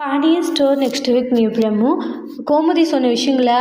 Pandian store next week new promo Gomathi சொன்ன விஷயங்களை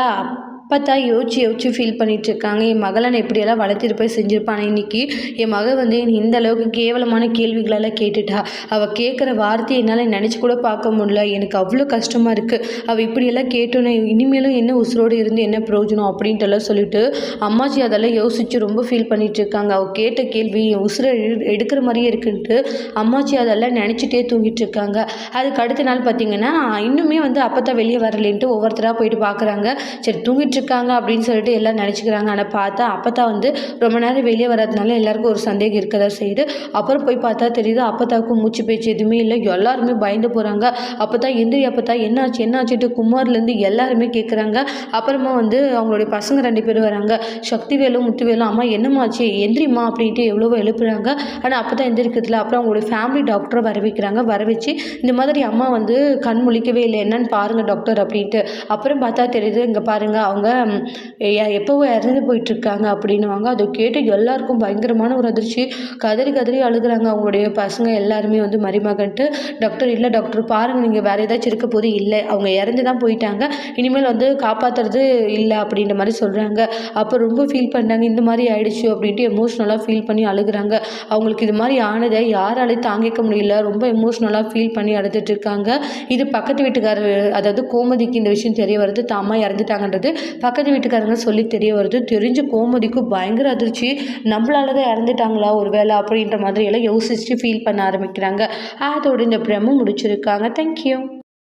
அப்போ தான் யோசிச்சு யோசிச்சு ஃபீல் பண்ணிட்டு இருக்காங்க என் மகளை நான் எப்படியெல்லாம் வளர்த்துட்டு போய் செஞ்சுருப்பானே இன்னைக்கு? என் மகள் வந்து என் இந்த அளவுக்கு கேவலமான கேள்விகளெல்லாம் கேட்டுட்டா. அவள் கேட்குற வார்த்தையை என்னால் நினச்சி கூட பார்க்க முடியல. எனக்கு அவ்வளோ கஷ்டமாக இருக்குது அவள் இப்படியெல்லாம் கேட்டோன்னே இனிமேலும் என்ன உசுரோடு இருந்து என்ன பிரயோஜனம் அப்படின்ட்டு எல்லாம் சொல்லிட்டு அம்மாச்சி அதெல்லாம் யோசித்து ரொம்ப ஃபீல் பண்ணிட்டு இருக்காங்க அவள் கேட்ட கேள்வி என் உசுரை எடு- எடுக்கிற மாதிரியே இருக்குன்ட்டு அம்மாச்சி அதெல்லாம் நினச்சிட்டே தூங்கிட்டு இருக்காங்க அதுக்கு அடுத்த நாள் பார்த்தீங்கன்னா இன்னுமே வந்து அப்போ வெளியே வரலேன்ட்டு ஒவ்வொருத்தராக போயிட்டு பார்க்குறாங்க சரி தூங்கிட்டு இருக்காங்க அப்படின்னு சொல்லிட்டு எல்லாம் நினச்சிக்கிறாங்க. ஆனால் பார்த்தா அப்பத்தா வந்து ரொம்ப நேரம் வெளியே வராதனால எல்லாருக்கும் ஒரு சந்தேகம் இருக்க தான் செய்யுது. அப்புறம் போய் பார்த்தா தெரியுது அப்பத்தாவுக்கு மூச்சு பேச்சு எதுவுமே இல்லை. எல்லாருமே பயந்து போகிறாங்க அப்பத்தா எந்திரி அப்பத்தா என்னாச்சு? என்னாச்சுட்டு குமார்லேருந்து எல்லாருமே கேட்குறாங்க அப்புறமா வந்து அவங்களுடைய பசங்க ரெண்டு பேரும் வராங்க. சக்திவேலும் முத்துவேலும் அம்மா என்னமாச்சு எந்திரிம்மா அப்படின்ட்டு எவ்வளவோ எழுப்புறாங்க. ஆனால் அப்போ தான் எந்திரிக்கிறதுல அப்புறம் அவங்களுடைய ஃபேமிலி டாக்டரை வர வைக்கிறாங்க. வர வச்சு இந்த மாதிரி அம்மா வந்து கண் முழிக்கவே இல்லை. என்னன்னு பாருங்கள் டாக்டர் அப்படின்ட்டு. அப்புறம் பார்த்தா தெரியுது இங்கே பாருங்கள் அவங்க ம், எப்போவோ இறந்து போயிட்டுருக்காங்க அப்படின்னுவாங்க. அதை கேட்டு எல்லாருக்கும் பயங்கரமான ஒரு அதிர்ச்சி. கதறி கதறி அழுகுறாங்க அவங்களுடைய பசங்க எல்லாருமே வந்து மருமகன்ட்டு. டாக்டர் இல்லை டாக்டர் பாருங்கள் நீங்கள் வேறு ஏதாச்சும் இருக்க போது இல்லை. அவங்க இறந்து தான் போயிட்டாங்க. இனிமேல் வந்து காப்பாற்றுறது இல்லை அப்படின்ற மாதிரி சொல்கிறாங்க அப்போ ரொம்ப ஃபீல் பண்ணாங்க. இந்த மாதிரி ஆயிடுச்சு அப்படின்ட்டு எமோஷ்னலாக ஃபீல் பண்ணி அழுகுறாங்க. அவங்களுக்கு இது மாதிரி ஆனதை யாராலையும் தாங்கிக்க முடியல. ரொம்ப எமோஷ்னலாக ஃபீல் பண்ணி அழுதுட்டு இருக்காங்க. இது பக்கத்து வீட்டுக்காரர் அதாவது கோமதிக்கு இந்த விஷயம் தெரிய வருது. தாமா இறந்துட்டாங்கன்றது பக்கத்து வீட்டுக்காரங்க சொல்லி தெரிய வருது. தெரிஞ்சு கோமதிக்கு பயங்கர அதிர்ச்சி. நம்மளால தான் இறந்துட்டாங்களா ஒரு வேலை அப்படின்ற மாதிரி எல்லாம் யோசிச்சுட்டு ஃபீல் பண்ண ஆரம்பிக்கிறாங்க. அதோட இந்த பிரமும் முடிச்சிருக்காங்க. தேங்க்யூ